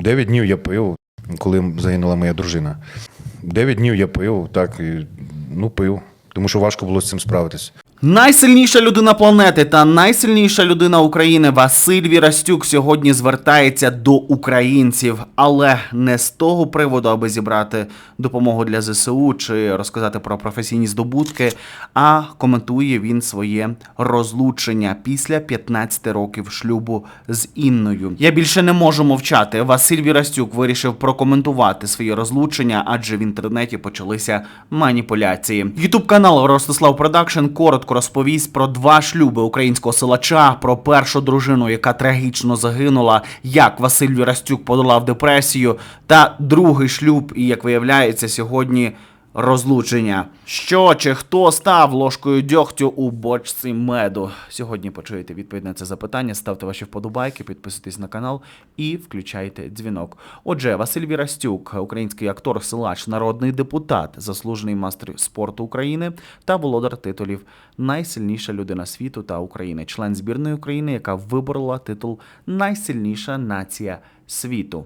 Дев'ять днів я пив, коли загинула моя дружина. Дев'ять днів я пив, так, і, ну пив, тому що важко було з цим справитись. Найсильніша людина планети та найсильніша людина України Василь Вірастюк сьогодні звертається до українців, але не з того приводу, аби зібрати допомогу для ЗСУ чи розказати про професійні здобутки. А коментує він своє розлучення після 15 років шлюбу з Інною. Я більше не можу мовчати. Василь Вірастюк вирішив прокоментувати своє розлучення, адже в інтернеті почалися маніпуляції. Ютуб канал Ростислав Продакшн коротко розповість про два шлюби українського силача, про першу дружину, яка трагічно загинула, як Василь Вірастюк подолав депресію, та другий шлюб, і як виявляється, сьогодні розлучення. Що чи хто став ложкою дьогтю у бочці меду? Сьогодні почуєте відповідь на це запитання. Ставте ваші вподобайки, підписуйтесь на канал і включайте дзвінок. Отже, Василь Вірастюк, український актор, силач, народний депутат, заслужений мастер спорту України та володар титулів Найсильніша людина світу та України, член збірної України, яка виборола титул Найсильніша нація світу.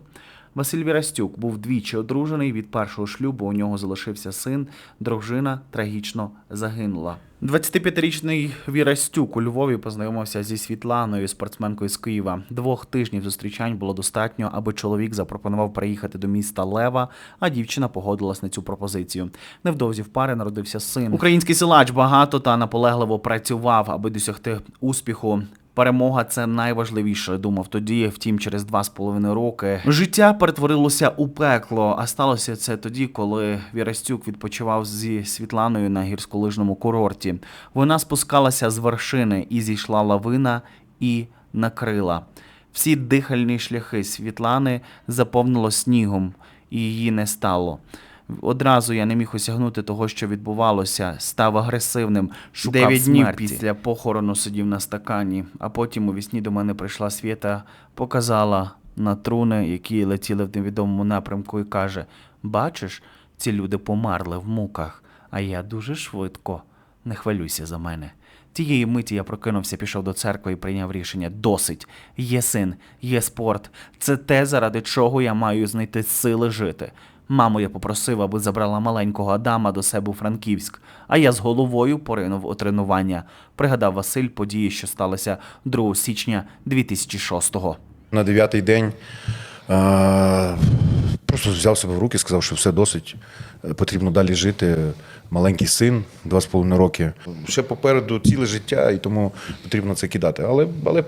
Василь Вірастюк був двічі одружений. Від першого шлюбу у нього залишився син. Дружина трагічно загинула. 25-річний Вірастюк у Львові познайомився зі Світланою, спортсменкою з Києва. Двох тижнів зустрічань було достатньо, аби чоловік запропонував приїхати до міста Лева, а дівчина погодилась на цю пропозицію. Невдовзі в пари народився син. Український силач багато та наполегливо працював, аби досягти успіху. Перемога це найважливіше, думав тоді. Втім, через два з половиною роки життя перетворилося у пекло. А сталося це тоді, коли Вірастюк відпочивав зі Світланою на гірськолижному курорті. Вона спускалася з вершини і зійшла лавина і накрила. Всі дихальні шляхи Світлани заповнило снігом, і її не стало. Одразу я не міг осягнути того, що відбувалося, став агресивним, шукав Дев'ять днів після похорону сидів на стакані, а потім у вісні до мене прийшла Свєта, показала на труни, які летіли в невідомому напрямку, і каже: Бачиш, ці люди померли в муках, а я дуже швидко. Не хвилюйся за мене. Тієї миті я прокинувся, пішов до церкви і прийняв рішення: досить. Є син, є спорт. Це те, заради чого я маю знайти сили жити. Маму я попросив, аби забрала маленького Адама до себе у Франківськ, а я з головою поринув у тренування. Пригадав Василь події, що сталися 2 січня 2006-го. На дев'ятий день е- просто взяв себе в руки, сказав, що все досить, е, потрібно далі жити. Маленький син, два з половиною роки. Ще попереду ціле життя, і тому потрібно це кидати. Але, але.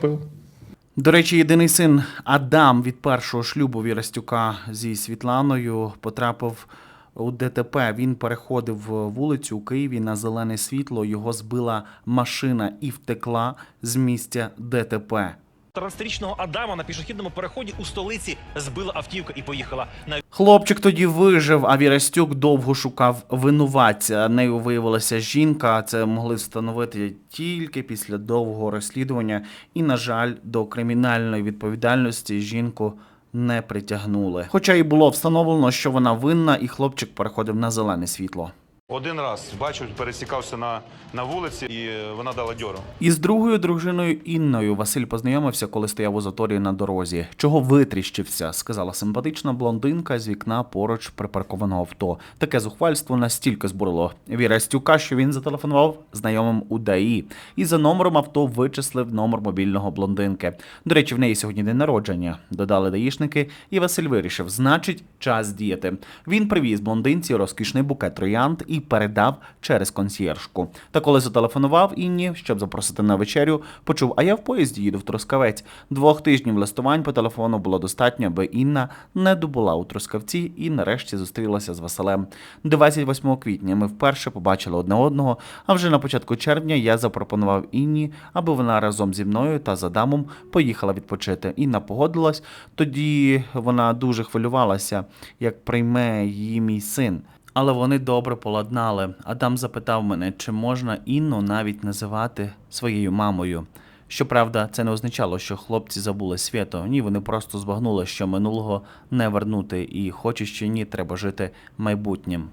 До речі, єдиний син Адам від першого шлюбу Вірастюка зі Світланою потрапив у ДТП. Він переходив вулицю у Києві на зелене світло. Його збила машина і втекла з місця ДТП. 14-річного Адама на пішохідному переході у столиці збила автівка і поїхала на Хлопчик тоді вижив, а Вірастюк довго шукав винуватця. Нею виявилася жінка. Це могли встановити тільки після довгого розслідування. І, на жаль, до кримінальної відповідальності жінку не притягнули. Хоча і було встановлено, що вона винна, і хлопчик переходив на зелене світло. Один раз бачив, пересікався на, на вулиці, і вона дала дьору. Із другою дружиною Інною Василь познайомився, коли стояв у заторі на дорозі. Чого витріщився, сказала симпатична блондинка з вікна поруч припаркованого авто. Таке зухвальство настільки збурило Вірастюка, що він зателефонував знайомим у ДАІ і за номером авто вичислив номер мобільного блондинки. До речі, в неї сьогодні день народження. Додали даїшники, і Василь вирішив, значить, час діяти. Він привіз блондинці розкішний букет троянд і передав через консьєржку. Та коли зателефонував Інні, щоб запросити на вечерю, почув, а я в поїзді їду в Трускавець. Двох тижнів листувань по телефону було достатньо, аби Інна не добула у Трускавці і нарешті зустрілася з Василем. 28 квітня ми вперше побачили одне одного, а вже на початку червня я запропонував Інні, аби вона разом зі мною та з Адамом поїхала відпочити. Інна погодилась. Тоді вона дуже хвилювалася, як прийме її мій син. Але вони добре поладнали. Адам запитав мене, чи можна Інну навіть називати своєю мамою. Щоправда, це не означало, що хлопці забули свято. Ні, вони просто збагнули, що минулого не вернути, і хочеш чи ні, треба жити майбутнім.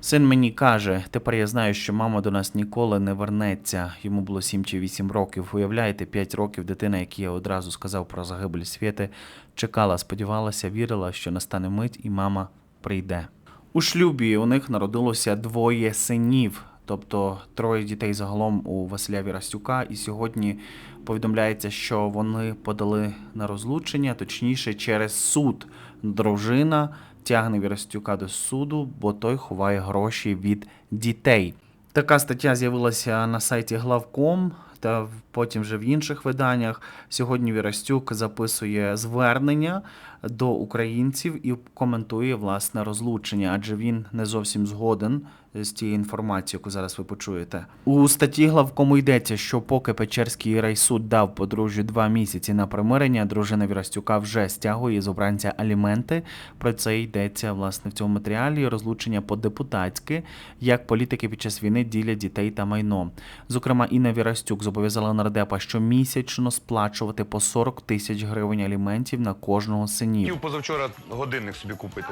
Син мені каже, тепер я знаю, що мама до нас ніколи не вернеться. Йому було 7 чи 8 років. Уявляєте, 5 років дитина, якій я одразу сказав про загибель світи, чекала, сподівалася, вірила, що настане мить і мама прийде. У шлюбі у них народилося двоє синів, тобто троє дітей загалом у Василя Вірастюка. І сьогодні повідомляється, що вони подали на розлучення, точніше, через суд. Дружина тягне Вірастюка до суду, бо той ховає гроші від дітей. Така стаття з'явилася на сайті главком та потім вже в інших виданнях. Сьогодні Вірастюк записує звернення до українців і коментує власне розлучення, адже він не зовсім згоден з тією інформацією, яку зараз ви почуєте. У статті главкому йдеться, що поки Печерський райсуд дав подружжю два місяці на примирення, дружина Вірастюка вже стягує з обранця аліменти. Про це йдеться власне в цьому матеріалі. Розлучення по-депутатськи, як політики під час війни ділять дітей та майно. Зокрема, Інна Вірастюк зобов'язала нардепа щомісячно сплачувати по 40 тисяч гривень аліментів на кожного з синів. Хотів позавчора годинник собі купити.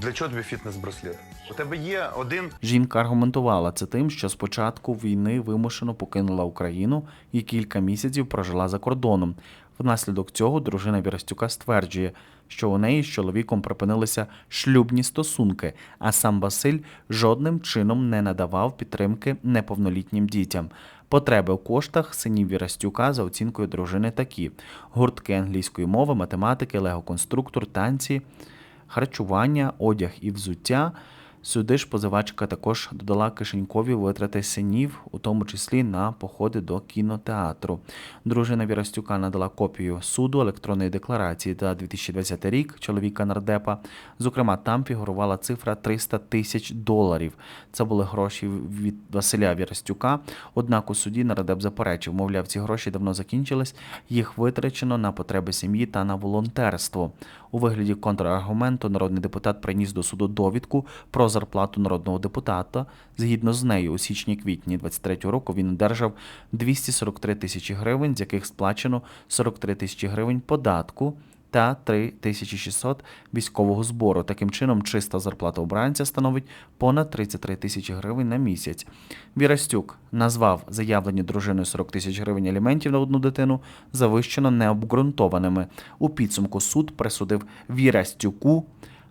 Для чого тобі фітнес-браслет? У тебе є один Жінка аргументувала це тим, що з початку війни вимушено покинула Україну і кілька місяців прожила за кордоном. Внаслідок цього дружина Вірастюка стверджує, що у неї з чоловіком припинилися шлюбні стосунки, а сам Василь жодним чином не надавав підтримки неповнолітнім дітям. Потреби у коштах синів Вірастюка за оцінкою дружини такі: гуртки англійської мови, математики, лего-конструктор, танці, харчування, одяг і взуття. Сюди ж позивачка також додала кишенькові витрати синів, у тому числі на походи до кінотеатру. Дружина Вірастюка надала копію суду електронної декларації за 2020 рік чоловіка нардепа. Зокрема, там фігурувала цифра 300 тисяч доларів. Це були гроші від Василя Вірастюка. Однак у суді нардеп заперечив, мовляв, ці гроші давно закінчились, їх витрачено на потреби сім'ї та на волонтерство. У вигляді контраргументу народний депутат приніс до суду довідку про зарплату народного депутата. Згідно з нею, у січні-квітні 23 року він одержав 243 тисячі гривень, з яких сплачено 43 тисячі гривень податку та 3600 військового збору. Таким чином, чиста зарплата обранця становить понад 33 тисячі гривень на місяць. Вірастюк назвав заявлені дружиною 40 тисяч гривень аліментів на одну дитину завищено необґрунтованими. У підсумку суд присудив Вірастюку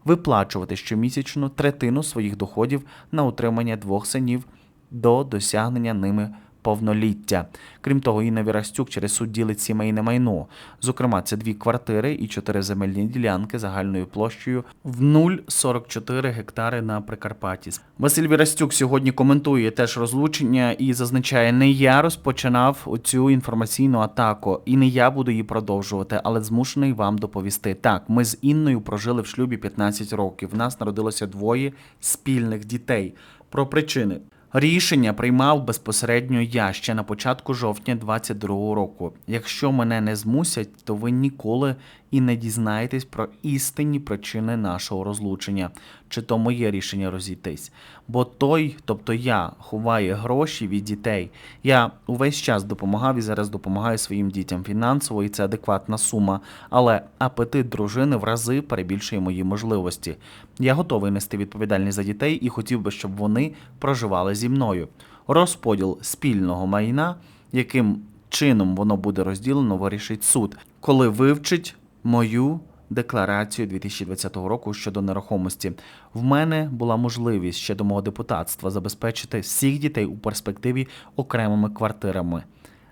виплачувати щомісячно третину своїх доходів на утримання двох синів до досягнення ними повноліття. Крім того, Інна Вірастюк через суд ділить сімейне майно. Зокрема, це дві квартири і чотири земельні ділянки загальною площею в 0,44 гектари на Прикарпатті. Василь Вірастюк сьогодні коментує теж розлучення і зазначає: не я розпочинав оцю інформаційну атаку, і не я буду її продовжувати, але змушений вам доповісти. Так, ми з Інною прожили в шлюбі 15 років. В нас народилося двоє спільних дітей. Про причини. Рішення приймав безпосередньо я ще на початку жовтня 22-го року. Якщо мене не змусять, то ви ніколи і не дізнаєтесь про істинні причини нашого розлучення, чи то моє рішення розійтись. Бо той, тобто я, ховає гроші від дітей. Я увесь час допомагав і зараз допомагаю своїм дітям фінансово, і це адекватна сума. Але апетит дружини в рази перебільшує мої можливості. Я готовий нести відповідальність за дітей і хотів би, щоб вони проживали зі мною. Розподіл спільного майна, яким чином воно буде розділено, вирішить суд, коли вивчить мою декларацію 2020 року щодо нерухомості. В мене була можливість ще до мого депутатства забезпечити всіх дітей у перспективі окремими квартирами.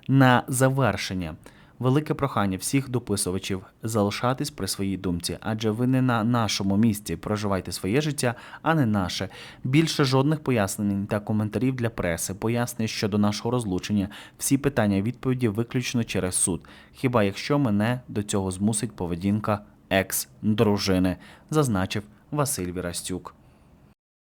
На завершення. Велике прохання всіх дописувачів залишатись при своїй думці, адже ви не на нашому місці проживайте своє життя, а не наше. Більше жодних пояснень та коментарів для преси, пояснень щодо нашого розлучення. Всі питання відповіді виключно через суд. Хіба якщо мене до цього змусить поведінка екс-дружини, зазначив Василь Вірастюк.